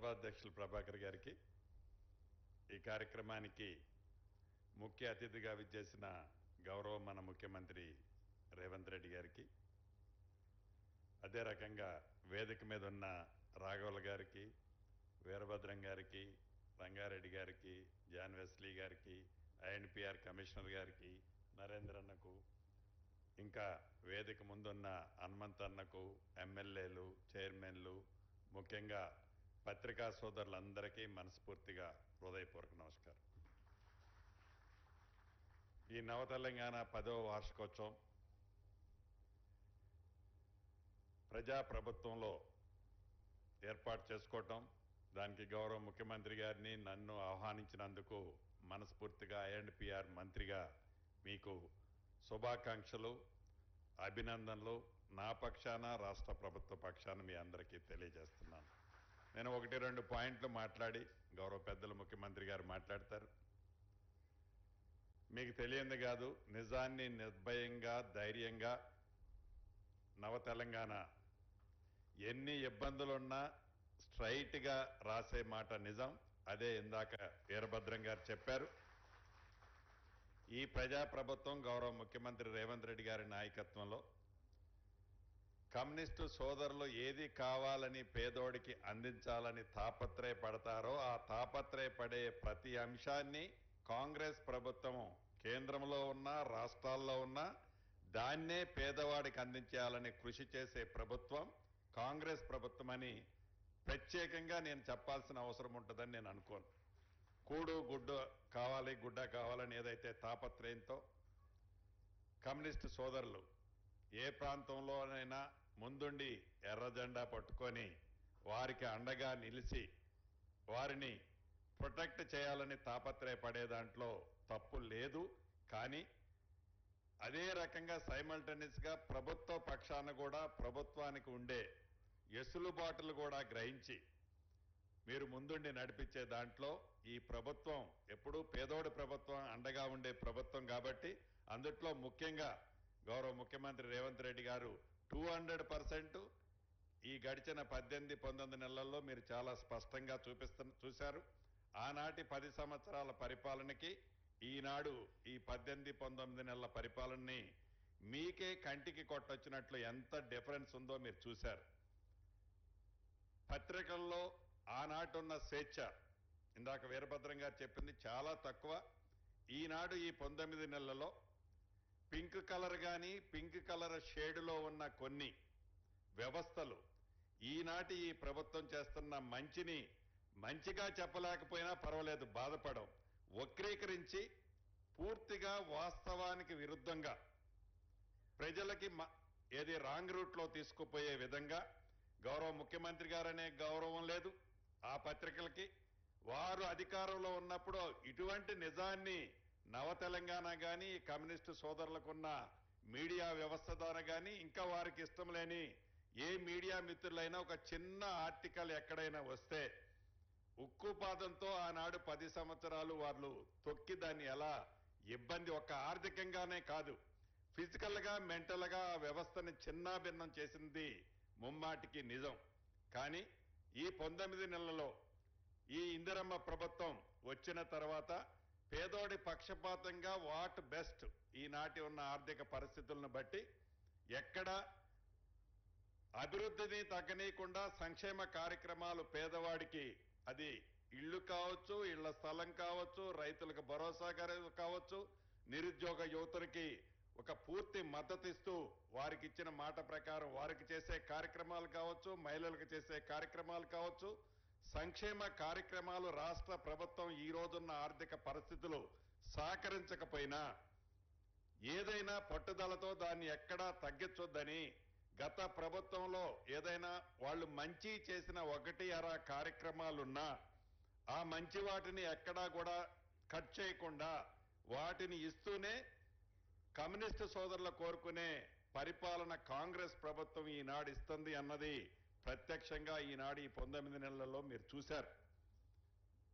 సభాధ్యక్షులు ప్రభాకర్ గారికి ఈ కార్యక్రమానికి ముఖ్య అతిథిగా విచ్చేసిన గౌరవ మన ముఖ్యమంత్రి రేవంత్ రెడ్డి గారికి అదే రకంగా వేదిక మీద ఉన్న రాఘవుల గారికి వీరభద్రం గారికి రంగారెడ్డి గారికి జాన్ వెస్లీ గారికి ఐఎన్పిఆర్ కమిషనర్ గారికి నరేంద్రన్నకు ఇంకా వేదిక ముందున్న హనుమంత్ అన్నకు ఎమ్మెల్యేలు చైర్మన్లు ముఖ్యంగా పత్రికా సోదరులందరికీ మనస్ఫూర్తిగా హృదయపూర్వక నమస్కారం. ఈ నవ తెలంగాణ పదవ వార్షికోత్సవం ప్రజాప్రభుత్వంలో ఏర్పాటు చేసుకోవటం దానికి గౌరవ ముఖ్యమంత్రి గారిని నన్ను ఆహ్వానించినందుకు మనస్ఫూర్తిగా ఐఎండ్పిఆర్ మంత్రిగా మీకు శుభాకాంక్షలు అభినందనలు. నా పక్షాన రాష్ట్ర ప్రభుత్వ పక్షాన మీ అందరికీ తెలియజేస్తున్నాను. నేను ఒకటి రెండు పాయింట్లు మాట్లాడి గౌరవ పెద్దలు ముఖ్యమంత్రి గారు మాట్లాడతారు. మీకు తెలియంది కాదు నిజాన్ని నిర్భయంగా ధైర్యంగా నవ తెలంగాణ ఎన్ని ఇబ్బందులున్నా స్ట్రైట్గా రాసే మాట నిజం. అదే ఇందాక వీరభద్రం గారు చెప్పారు. ఈ ప్రజాప్రభుత్వం గౌరవ ముఖ్యమంత్రి రేవంత్ రెడ్డి గారి నాయకత్వంలో కమ్యూనిస్టు సోదరులు ఏది కావాలని పేదోడికి అందించాలని తాపత్రయపడతారో ఆ తాపత్రయపడే ప్రతి అంశాన్ని కాంగ్రెస్ ప్రభుత్వం కేంద్రంలో ఉన్న రాష్ట్రాల్లో ఉన్న దాన్నే పేదవాడికి అందించాలని కృషి చేసే ప్రభుత్వం కాంగ్రెస్ ప్రభుత్వమని ప్రత్యేకంగా నేను చెప్పాల్సిన అవసరం ఉంటుందని నేను అనుకోను. కూడు గుడ్డు కావాలి గుడ్డ కావాలని ఏదైతే తాపత్రయంతో కమ్యూనిస్టు సోదరులు ఏ ప్రాంతంలోనైనా ముందుండి ఎర్రజెండా పట్టుకొని వారికి అండగా నిలిచి వారిని ప్రొటెక్ట్ చేయాలని తాపత్రయపడే దాంట్లో తప్పు లేదు. కానీ అదే రకంగా సైమల్టనియస్గా ప్రభుత్వ పక్షాన కూడా ప్రభుత్వానికి ఉండే ఎసులుబాటులు కూడా గ్రహించి మీరు ముందుండి నడిపించే దాంట్లో ఈ ప్రభుత్వం ఎప్పుడూ పేదోడి ప్రభుత్వం అండగా ఉండే ప్రభుత్వం కాబట్టి అందుట్లో ముఖ్యంగా గౌరవ ముఖ్యమంత్రి రేవంత్ రెడ్డి గారు టూ హండ్రెడ్ పర్సెంట్ ఈ గడిచిన పద్దెనిమిది పంతొమ్మిది నెలల్లో మీరు చాలా స్పష్టంగా చూపిస్తు చూశారు. ఆనాటి పది సంవత్సరాల పరిపాలనకి ఈనాడు ఈ పద్దెనిమిది పంతొమ్మిది నెలల పరిపాలనని మీకే కంటికి కొట్టొచ్చినట్లు ఎంత డిఫరెన్స్ ఉందో మీరు చూశారు. పత్రికల్లో ఆనాటున్న స్వేచ్ఛ ఇందాక వీరభద్రం గారు చెప్పింది చాలా తక్కువ. ఈనాడు ఈ పంతొమ్మిది నెలలలో పింక్ కలర్ కానీ పింక్ కలర్ షేడులో ఉన్న కొన్ని వ్యవస్థలు ఈనాటి ఈ ప్రభుత్వం చేస్తున్న మంచిని మంచిగా చెప్పలేకపోయినా పర్వాలేదు బాధపడం వక్రీకరించి పూర్తిగా వాస్తవానికి విరుద్ధంగా ప్రజలకి మ- ఏది రాంగ్ రూట్లో తీసుకుపోయే విధంగా గౌరవ ముఖ్యమంత్రి గారనే గౌరవం లేదు. ఆ పత్రికలకి వారు అధికారంలో ఉన్నప్పుడు ఇటువంటి నిజాన్ని నవ తెలంగాణ కానీ కమ్యూనిస్టు సోదరులకున్న మీడియా వ్యవస్థ ద్వారా కానీ ఇంకా వారికి ఇష్టం లేని ఏ మీడియా మిత్రులైనా ఒక చిన్న ఆర్టికల్ ఎక్కడైనా వస్తే ఉక్కుపాదంతో ఆనాడు పది సంవత్సరాలు వాళ్ళు తొక్కి దాన్ని ఎలా ఇబ్బంది ఒక ఆర్థికంగానే కాదు. ఫిజికల్గా మెంటల్గా ఆ వ్యవస్థని చిన్నాభిన్నం చేసింది ముమ్మాటికి నిజం. కానీ ఈ పంతొమ్మిది నెలలలో ఈ ఇందిరమ్మ ప్రభుత్వం వచ్చిన తర్వాత పేదోడి పక్షపాతంగా వాట్ బెస్ట్ ఈనాటి ఉన్న ఆర్థిక పరిస్థితులను బట్టి ఎక్కడ అభివృద్ధిని తగ్గనీయకుండా సంక్షేమ కార్యక్రమాలు పేదవాడికి అది ఇళ్ళు కావచ్చు ఇళ్ళ స్థలం కావచ్చు రైతులకు భరోసా కావచ్చు నిరుద్యోగ యువతులకి ఒక పూర్తి మద్దతు ఇస్తూ వారికి ఇచ్చిన మాట ప్రకారం వారికి చేసే కార్యక్రమాలు కావచ్చు మహిళలకు చేసే కార్యక్రమాలు కావచ్చు సంక్షేమ కార్యక్రమాలు రాష్ట్ర ప్రభుత్వం ఈ రోజున్న ఆర్థిక పరిస్థితులు సహకరించకపోయినా ఏదైనా పట్టుదలతో దాన్ని ఎక్కడా తగ్గించొద్దని గత ప్రభుత్వంలో ఏదైనా వాళ్ళు మంచి చేసిన ఒకటి అర కార్యక్రమాలున్నా ఆ మంచి వాటిని ఎక్కడా కూడా కట్ చేయకుండా వాటిని ఇస్తూనే కమ్యూనిస్టు సోదరులు కోరుకునే పరిపాలన కాంగ్రెస్ ప్రభుత్వం ఈనాడు ఇస్తుంది అన్నది ప్రత్యక్షంగా ఈనాడు ఈ పంతొమ్మిది నెలలలో మీరు చూశారు.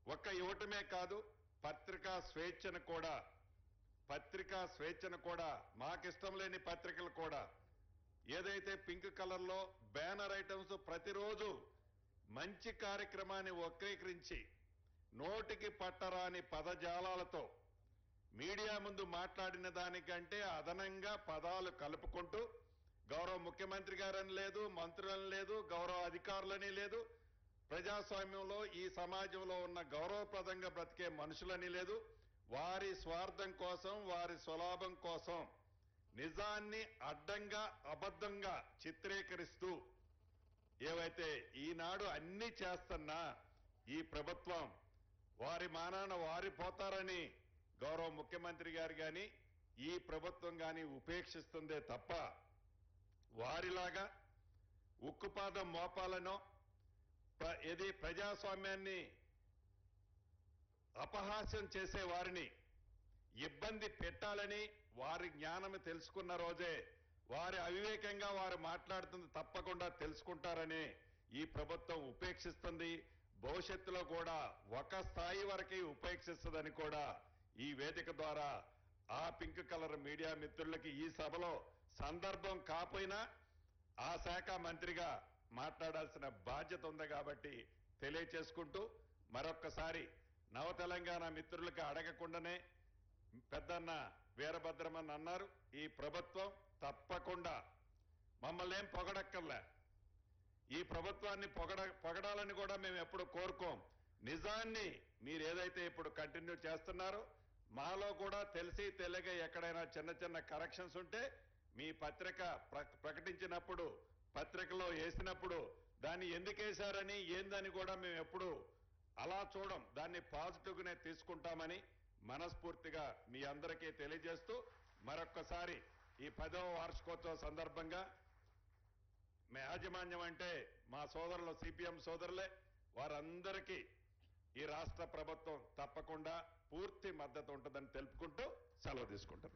ఒక్క ఇవ్వటమే కాదు పత్రికా స్వేచ్ఛను కూడా పత్రికా స్వేచ్ఛను కూడా మాకిష్టం లేని పత్రికలు కూడా ఏదైతే పింక్ కలర్లో బ్యానర్ ఐటమ్స్ ప్రతిరోజు మంచి కార్యక్రమాన్ని వక్రీకరించి నోటికి పట్టరాని పదజాలాలతో మీడియా ముందు మాట్లాడిన దానికంటే అదనంగా పదాలు కలుపుకుంటూ గౌరవ ముఖ్యమంత్రి గారని లేదు మంత్రులని లేదు గౌరవ అధికారులని లేదు. ప్రజాస్వామ్యంలో ఈ సమాజంలో ఉన్న గౌరవప్రదంగా బ్రతికే మనుషులని లేదు. వారి స్వార్థం కోసం వారి స్వలాభం కోసం నిజాన్ని అడ్డంగా అబద్ధంగా చిత్రీకరిస్తూ ఏవైతే ఈనాడు అన్ని చేస్తున్నా ఈ ప్రభుత్వం వారి మానాన వారి పోతారని గౌరవ ముఖ్యమంత్రి గారు కానీ ఈ ప్రభుత్వం కానీ ఉపేక్షిస్తుందే తప్ప వారిలాగా ఉక్కుపాదం మోపాలనో ప్ర- ఏది ప్రజాస్వామ్యాన్ని అపహాస్యం చేసే వారిని ఇబ్బంది పెట్టాలని వారి జ్ఞానం తెలుసుకున్న రోజే వారి అవివేకంగా వారు మాట్లాడుతుంది తప్పకుండా తెలుసుకుంటారని ఈ ప్రభుత్వం ఉపేక్షిస్తుంది. భవిష్యత్తులో కూడా ఒక స్థాయి వరకే ఉపేక్షిస్తుందని కూడా ఈ వేదిక ద్వారా ఆ పింక్ కలర్ మీడియా మిత్రులకి ఈ సభలో సందర్భం కాపోయినా ఆ శాఖ మంత్రిగా మాట్లాడాల్సిన బాధ్యత ఉంది కాబట్టి తెలియచేసుకుంటూ మరొక్కసారి నవ తెలంగాణ మిత్రులకు అడగకుండానే పెద్దన్న వీరభద్రమని అన్నారు ఈ ప్రభుత్వం తప్పకుండా మమ్మల్ని ఏం పొగడక్కర్లే. ఈ ప్రభుత్వాన్ని పొగడ పొగడాలని కూడా మేము ఎప్పుడు కోరుకోం. నిజాన్ని మీరు ఏదైతే ఇప్పుడు కంటిన్యూ చేస్తున్నారో మాలో కూడా తెలిసి తెలియక ఎక్కడైనా చిన్న చిన్న కరెక్షన్స్ ఉంటే మీ పత్రిక ప్ర- ప్రకటించినప్పుడు పత్రికలో వేసినప్పుడు దాన్ని ఎందుకు వేశారని ఏందని కూడా మేము ఎప్పుడు అలా చూడం. దాన్ని పాజిటివ్గానే తీసుకుంటామని మనస్ఫూర్తిగా మీ అందరికీ తెలియజేస్తూ మరొక్కసారి ఈ పదవ వార్షికోత్సవ సందర్భంగా మీ యాజమాన్యం అంటే మా సోదరులు సిపిఎం సోదరులే వారందరికీ ఈ రాష్ట్ర ప్రభుత్వం తప్పకుండా పూర్తి మద్దతు ఉంటుందని తెలుపుకుంటూ సెలవు తీసుకుంటున్నాను